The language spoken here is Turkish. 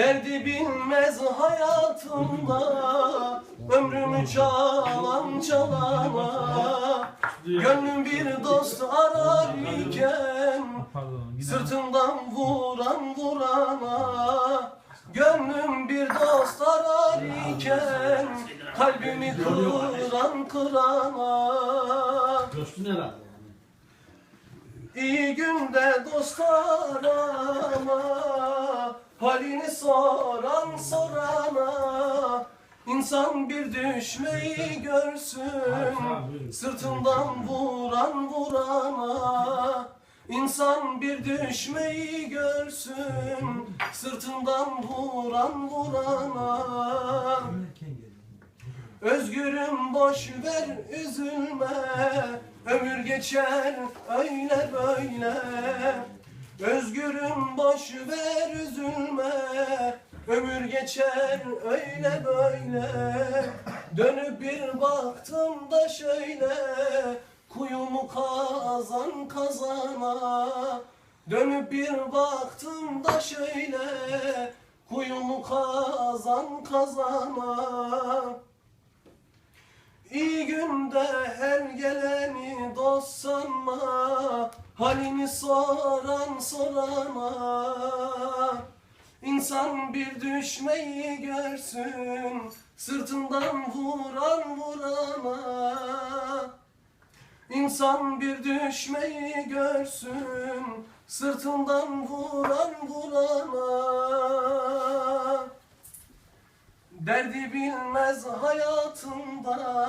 Derdi bilmez hayatımda Ömrümü çalan çalana. Gönlüm bir dost arar iken Sırtımdan vuran vurana. Gönlüm bir dost arar iken Kalbimi kıran kırana. İyi günde dost arama Halini soran sorana İnsan bir düşmeyi görsün. Sırtından vuran vurana İnsan bir düşmeyi görsün. Sırtından vuran vurana. Özgürüm boş ver üzülme. Ömür geçer öyle böyle Özgürüm boş ver üzülme. Ömür geçer öyle böyle. Dönüp bir baktım da şöyle. Kuyumu kazan kazana. Dönüp bir baktım da şöyle. Kuyumu kazan kazana. İyi günde her geleni dost Halini soran sorana İnsan bir düşmeyi görsün Sırtından vuran vurana. İnsan bir düşmeyi görsün Sırtından vuran vurana. Derdi bilmez hayatında